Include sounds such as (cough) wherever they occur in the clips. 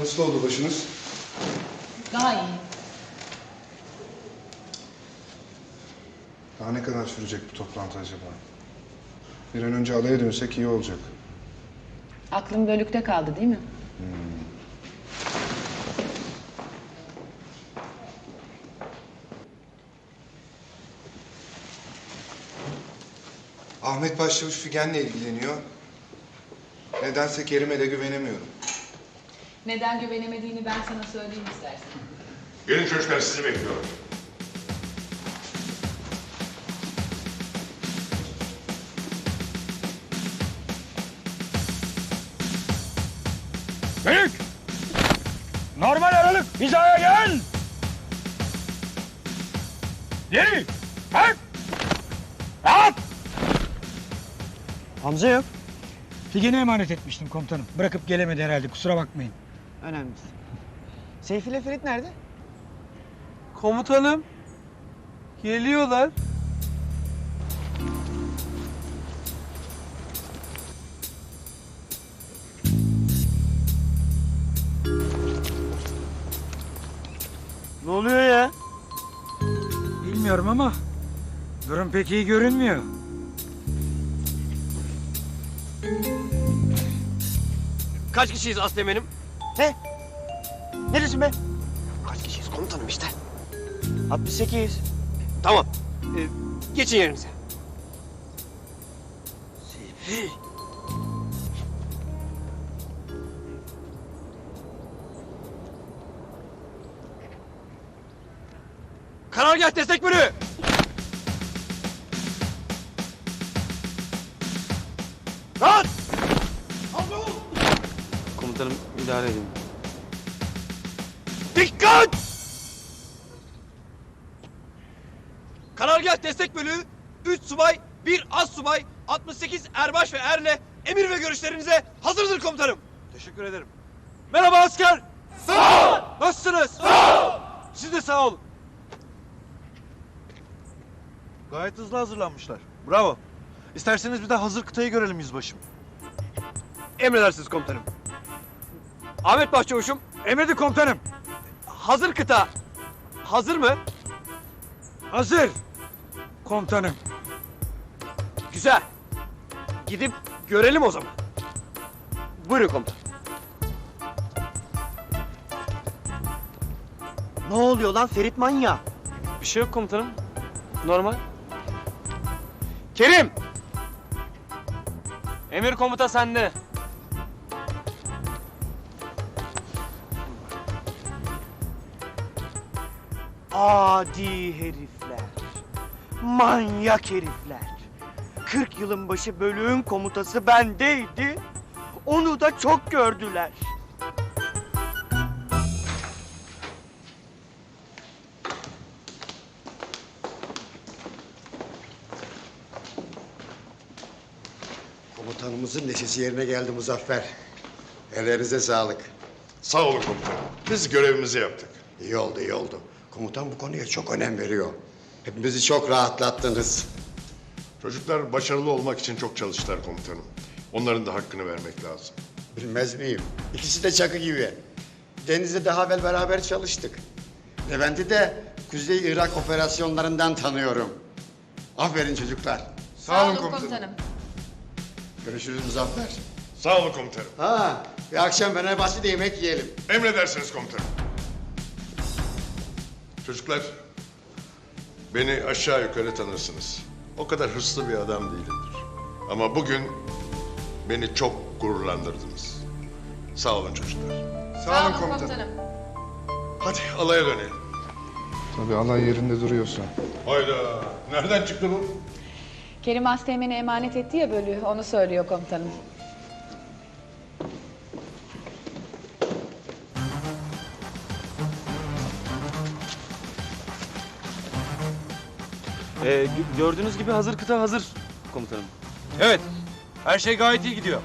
Nasıl oldu başınız? Daha iyi. Daha ne kadar sürecek bu toplantı acaba? Bir an önce alaya dönsek iyi olacak. Aklım bölükte kaldı değil mi? Ahmet Başçavuş Figen'le ilgileniyor. Nedense Kerim'e de güvenemiyorum. Neden güvenemediğini ben sana söyleyeyim istersen. Gelin çocuklar sizi bekliyorum. Büyük! Normal aralık hizaya gel! Geri! Kalk! Rahat! Hamza yok. Figen'e emanet etmiştim komutanım. Bırakıp gelemedi herhalde kusura bakmayın. Önemli. değil. Seyfi ile Ferit nerede? Komutanım. Geliyorlar. Ne oluyor ya? Bilmiyorum ama durum pek iyi görünmüyor. Kaç kişiyiz Aslemen'im? Ne? Ne diyorsun be? Kaç kişiyiz komutanım işte. 68. Tamam. Ee, geçin yerinize. Seyfi. Karargah destek bölüğü. Müdahale edin. Dikkat! Karargah destek bölüğü 3 subay, 1 az subay, 68 erbaş ve erle emir ve görüşlerinize hazırdır komutanım. Teşekkür ederim. Merhaba asker. Sağ ol. Nasılsınız? Sağ ol. Siz de sağ olun. Gayet hızlı hazırlanmışlar. Bravo. İsterseniz bir de hazır kıtayı görelim yüzbaşım. Emredersiniz komutanım. Ahmet Başçavuş'um Emredin komutanım. hazır kıta. Hazır mı? Hazır. Komutanım. Güzel. Gidip görelim o zaman. Buyurun komutan. Ne oluyor lan Ferit manya? Bir şey yok komutanım. Normal. Kerim! Emir komuta sende. Adi herifler. Manyak herifler. 40 yılın başı bölüğün komutası bendeydi. Onu da çok gördüler. Komutanımızın neşesi yerine geldi Muzaffer. Ellerinize sağlık. Sağ olun komutanım. Biz görevimizi yaptık. İyi oldu, iyi oldu. Komutan bu konuya çok önem veriyor. Hepimizi çok rahatlattınız. Çocuklar başarılı olmak için çok çalıştılar komutanım. Onların da hakkını vermek lazım. Bilmez miyim? İkisi de çakı gibi. Deniz'de daha evvel beraber çalıştık. Levent'i de Kuzey Irak operasyonlarından tanıyorum. Aferin çocuklar. Sağ olun komutanım. Görüşürüz Muzaffer. Sağ olun komutanım. Ha, bir akşam Fenerbahçe'de yemek yiyelim. Emredersiniz komutanım. Çocuklar, beni aşağı yukarı tanırsınız. O kadar hırslı bir adam değilimdir. Ama bugün beni çok gururlandırdınız. Sağ olun çocuklar. Sağ olun komutanım. Hadi alaya dönelim. Tabii alay yerinde duruyorsa. Hayda, nereden çıktı bu? Kerim Asteğmen'e emanet etti ya bölüğü, onu söylüyor komutanım. Ee, gördüğünüz gibi hazır kıta hazır komutanım. Evet. Her şey gayet iyi gidiyor.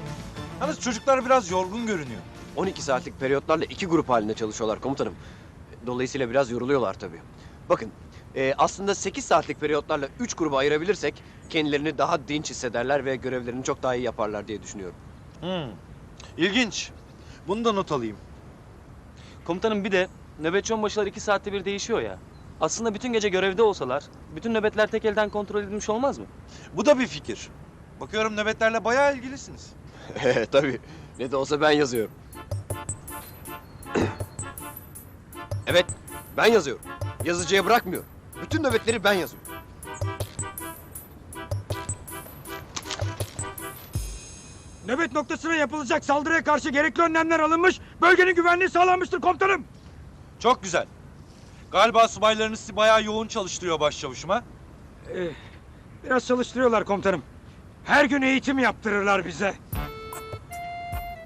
Yalnız çocuklar biraz yorgun görünüyor. 12 saatlik periyotlarla iki grup halinde çalışıyorlar komutanım. Dolayısıyla biraz yoruluyorlar tabii. Bakın e, aslında 8 saatlik periyotlarla 3 gruba ayırabilirsek kendilerini daha dinç hissederler ve görevlerini çok daha iyi yaparlar diye düşünüyorum. Hmm. İlginç. Bunu da not alayım. Komutanım bir de nöbetçi onbaşılar iki saatte bir değişiyor ya. Aslında bütün gece görevde olsalar, bütün nöbetler tek elden kontrol edilmiş olmaz mı? Bu da bir fikir. Bakıyorum nöbetlerle bayağı ilgilisiniz. (laughs) Tabii. Ne de olsa ben yazıyorum. (clears throat) evet, ben yazıyorum. Yazıcıya bırakmıyorum. Bütün nöbetleri ben yazıyorum. Nöbet noktasına yapılacak saldırıya karşı gerekli önlemler alınmış. Bölgenin güvenliği sağlanmıştır komutanım. Çok güzel. Galiba subaylarınız sizi bayağı yoğun çalıştırıyor başçavuşum ha? Ee, biraz çalıştırıyorlar komutanım. Her gün eğitim yaptırırlar bize.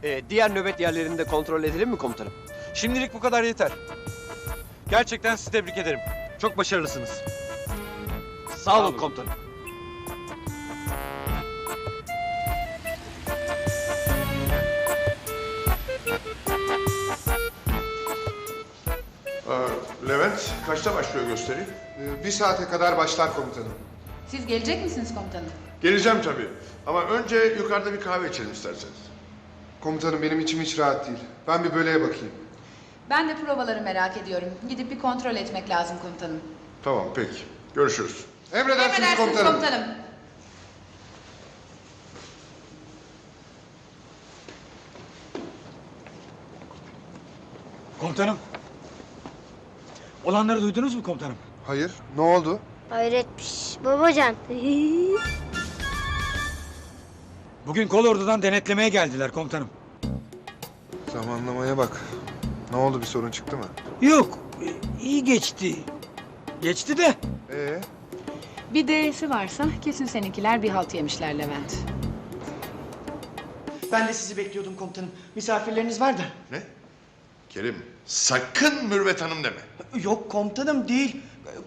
Ee, diğer nöbet yerlerini de kontrol edelim mi komutanım? Şimdilik bu kadar yeter. Gerçekten sizi tebrik ederim. Çok başarılısınız. Sağ olun komutanım. Kaçta başlıyor gösteri? Ee, bir saate kadar başlar komutanım. Siz gelecek misiniz komutanım? Geleceğim tabii. Ama önce yukarıda bir kahve içelim isterseniz. Komutanım benim içim hiç rahat değil. Ben bir böleğe bakayım. Ben de provaları merak ediyorum. Gidip bir kontrol etmek lazım komutanım. Tamam, peki. Görüşürüz. Emredersiniz, Emredersiniz komutanım. komutanım. Komutanım. Olanları duydunuz mu komutanım? Hayır, ne oldu? Hayretmiş. Babacan. (laughs) Bugün kolordudan denetlemeye geldiler komutanım. Zamanlamaya bak. Ne oldu bir sorun çıktı mı? Yok, iyi geçti. Geçti de. Ee, Bir D'si varsa kesin seninkiler bir halt yemişler Levent. Ben de sizi bekliyordum komutanım. Misafirleriniz var da. Ne? Kerim, sakın Mürvet Hanım deme. Yok komutanım değil.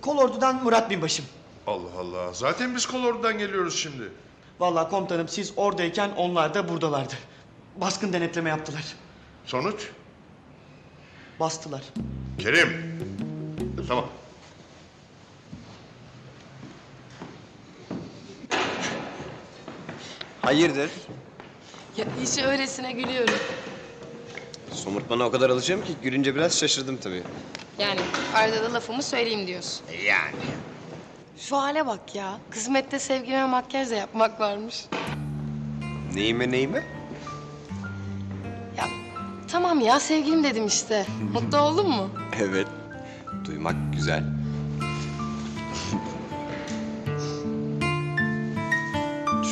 Kolordudan Murat Binbaşım. Allah Allah, zaten biz kolordudan geliyoruz şimdi. Vallahi komutanım siz oradayken onlar da buradalardı. Baskın denetleme yaptılar. Sonuç? Bastılar. Kerim. Tamam. Hayırdır? Ya işi öylesine gülüyorum. Somurtmana o kadar alışıyorum ki gülünce biraz şaşırdım tabii. Yani arada da lafımı söyleyeyim diyorsun. Yani. Şu hale bak ya. Kısmette sevgilime makyaj da yapmak varmış. Neyime neyime? Ya tamam ya sevgilim dedim işte. (laughs) Mutlu oldun mu? Evet. Duymak güzel.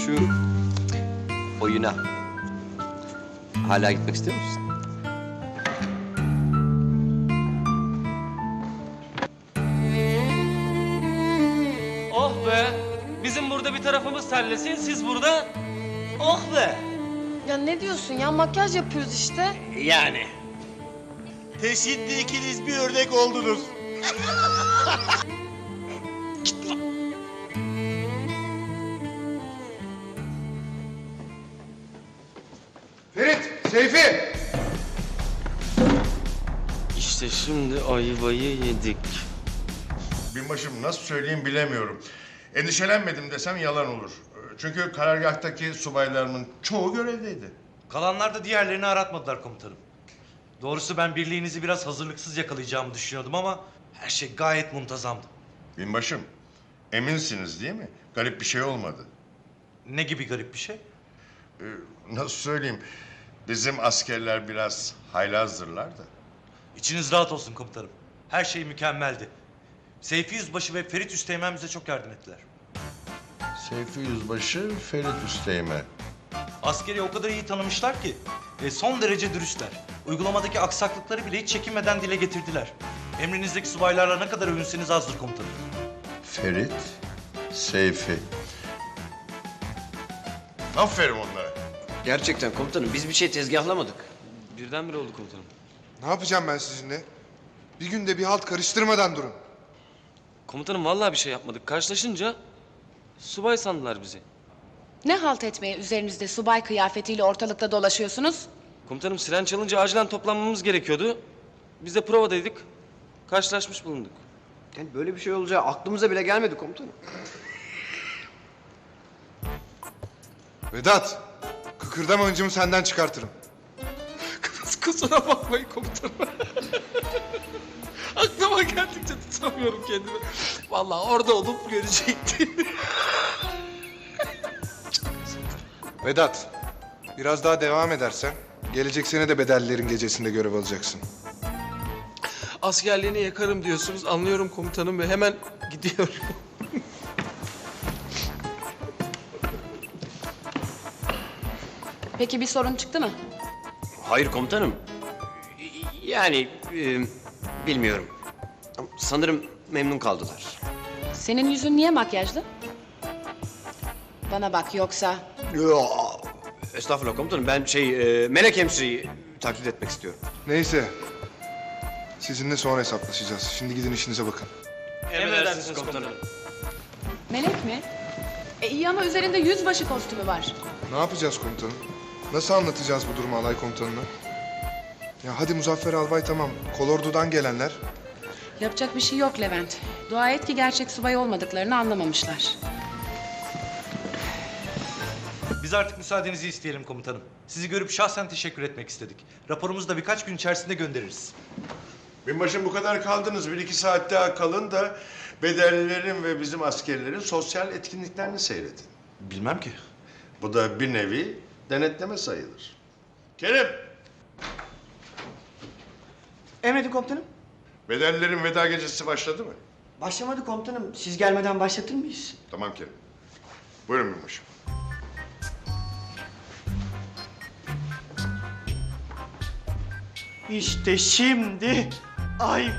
Şu oyuna hala gitmek istiyor musun? Bizim burada bir tarafımız terlesin, siz burada... Oh be! Ya ne diyorsun ya makyaj yapıyoruz işte. Yani. Teşhitli ikiniz bir örnek oldunuz. (laughs) Ferit, Seyfi! İşte şimdi ayvayı yedik. Binbaşım nasıl söyleyeyim bilemiyorum. Endişelenmedim desem yalan olur. Çünkü karargahtaki subaylarımın çoğu görevdeydi. Kalanlar da diğerlerini aratmadılar komutanım. Doğrusu ben birliğinizi biraz hazırlıksız yakalayacağımı düşünüyordum ama her şey gayet muntazamdı. Binbaşım, eminsiniz değil mi? Garip bir şey olmadı. Ne gibi garip bir şey? Ee, nasıl söyleyeyim? Bizim askerler biraz haylazdırlar da. İçiniz rahat olsun komutanım. Her şey mükemmeldi. Seyfi Yüzbaşı ve Ferit Üsteğmen bize çok yardım ettiler. Seyfi Yüzbaşı, Ferit Üsteğmen. Askeri o kadar iyi tanımışlar ki e, son derece dürüstler. Uygulamadaki aksaklıkları bile hiç çekinmeden dile getirdiler. Emrinizdeki subaylarla ne kadar övünseniz azdır komutanım. Ferit, Seyfi. Aferin onlara. Gerçekten komutanım biz bir şey tezgahlamadık. Birdenbire oldu komutanım. Ne yapacağım ben sizinle? Bir günde bir halt karıştırmadan durun. Komutanım vallahi bir şey yapmadık. Karşılaşınca subay sandılar bizi. Ne halt etmeye üzerinizde subay kıyafetiyle ortalıkta dolaşıyorsunuz? Komutanım siren çalınca acilen toplanmamız gerekiyordu. Biz de provadaydık. Karşılaşmış bulunduk. Yani böyle bir şey olacağı aklımıza bile gelmedi komutanım. Vedat, kıkırdama öncümü senden çıkartırım. Kusura bakmayın komutanım. (laughs) Aklıma geldikçe tutamıyorum kendimi. Vallahi orada olup görecektim. (laughs) Vedat, biraz daha devam edersen gelecek sene de bedellerin gecesinde görev alacaksın. Askerliğini yakarım diyorsunuz. Anlıyorum komutanım ve hemen gidiyorum. (laughs) Peki bir sorun çıktı mı? Hayır komutanım. Yani e, bilmiyorum. Sanırım memnun kaldılar. Senin yüzün niye makyajlı? Bana bak yoksa Yo, Estağfurullah komutanım. Ben şey e, melek hemşireyi taklit etmek istiyorum. Neyse, sizinle sonra hesaplaşacağız. Şimdi gidin işinize bakın. Emredersiniz komutanım. melek mi? E iyi ama üzerinde yüzbaşı kostümü var. Ne yapacağız komutanım? Nasıl anlatacağız bu durumu alay komutanına? Ya hadi Muzaffer Albay tamam. Kolordu'dan gelenler. Yapacak bir şey yok Levent. Dua et ki gerçek subay olmadıklarını anlamamışlar. Biz artık müsaadenizi isteyelim komutanım. Sizi görüp şahsen teşekkür etmek istedik. Raporumuzu da birkaç gün içerisinde göndeririz. Binbaşım bu kadar kaldınız. Bir iki saat daha kalın da bedellilerin ve bizim askerlerin sosyal etkinliklerini seyredin. Bilmem ki. Bu da bir nevi denetleme sayılır. Kerim, Emredin komutanım. bedellilerin veda gecesi başladı mı? Başlamadı komutanım. Siz gelmeden başlatır mıyız? Tamam Kerim. Buyurun binbaşım. İşte şimdi ay